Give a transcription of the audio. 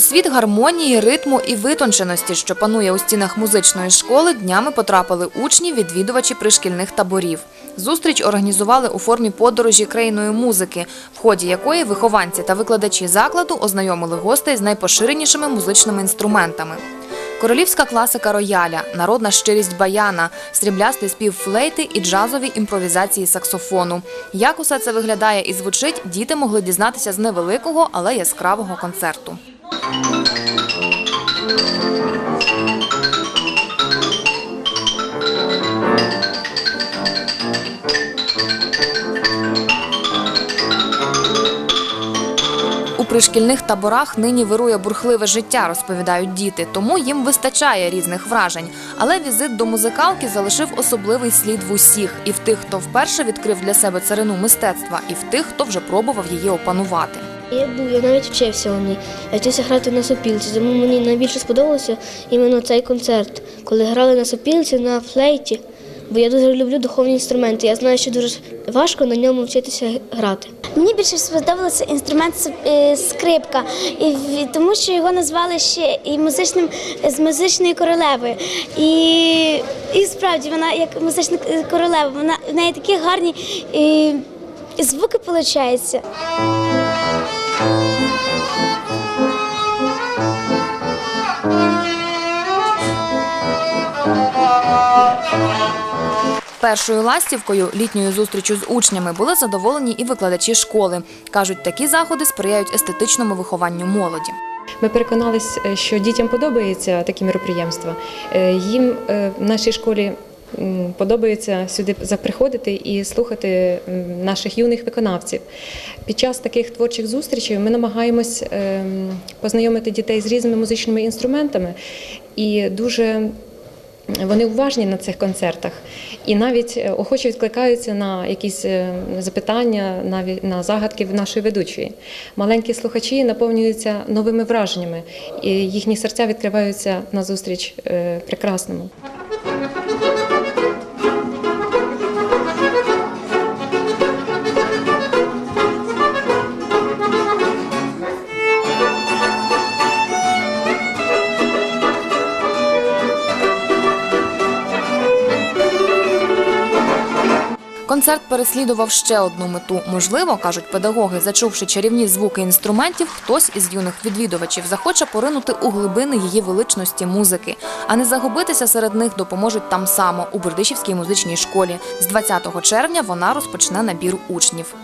Світ гармонії, ритму і витонченості, що панує у стінах музичної школи, днями потрапили учні, відвідувачі пришкільних таборів. Зустріч організували у формі подорожі країною музики, в ході якої вихованці та викладачі закладу ознайомили гостей з найпоширенішими музичними інструментами. Королівська класика рояля, народна щирість баяна, сріблястий спів флейти і джазові імпровізації саксофону. Як усе це виглядає і звучить, діти могли дізнатися з невеликого, але яскравого концерту. У пришкільних таборах нині вирує бурхливе життя, розповідають діти, тому їм вистачає різних вражень. Але візит до музикалки залишив особливий слід в усіх і в тих, хто вперше відкрив для себе царину мистецтва, і в тих, хто вже пробував її опанувати. Я був, я навіть вчився у ній. Я вчився грати на сопілці, тому мені найбільше сподобався іменно цей концерт, коли грали на сопілці, на флейті. Бо я дуже люблю духовні інструменти. Я знаю, що дуже важко на ньому вчитися грати. Мені більше сподобався інструмент е, скрипка, тому що його назвали ще і музичним з музичною королевою. І, і справді вона як музична е, королева, вона в неї такі гарні і, і звуки виходять. Першою ластівкою літньою зустрічю з учнями були задоволені і викладачі школи. кажуть, такі заходи сприяють естетичному вихованню молоді. Ми переконались, е, що дітям подобаються такі мероприємства. Е, Їм е, в нашій школі подобається сюди заприходити і слухати наших юних виконавців. Під час таких творчих зустрічей ми намагаємось ем, познайомити дітей з різними музичними інструментами і дуже вони уважні на цих концертах і навіть е, охоче відкликаються на якісь е, запитання, навіть на загадки нашої ведучої. Маленькі слухачі наповнюються новими враженнями, і їхні серця відкриваються назустріч е, прекрасному. Концерт переслідував ще одну мету. Можливо, кажуть педагоги, зачувши чарівні звуки інструментів, хтось із юних відвідувачів захоче поринути у глибини її величності музики, а не загубитися серед них допоможуть там само у Бердичівській музичній школі. З 20 червня вона розпочне набір учнів.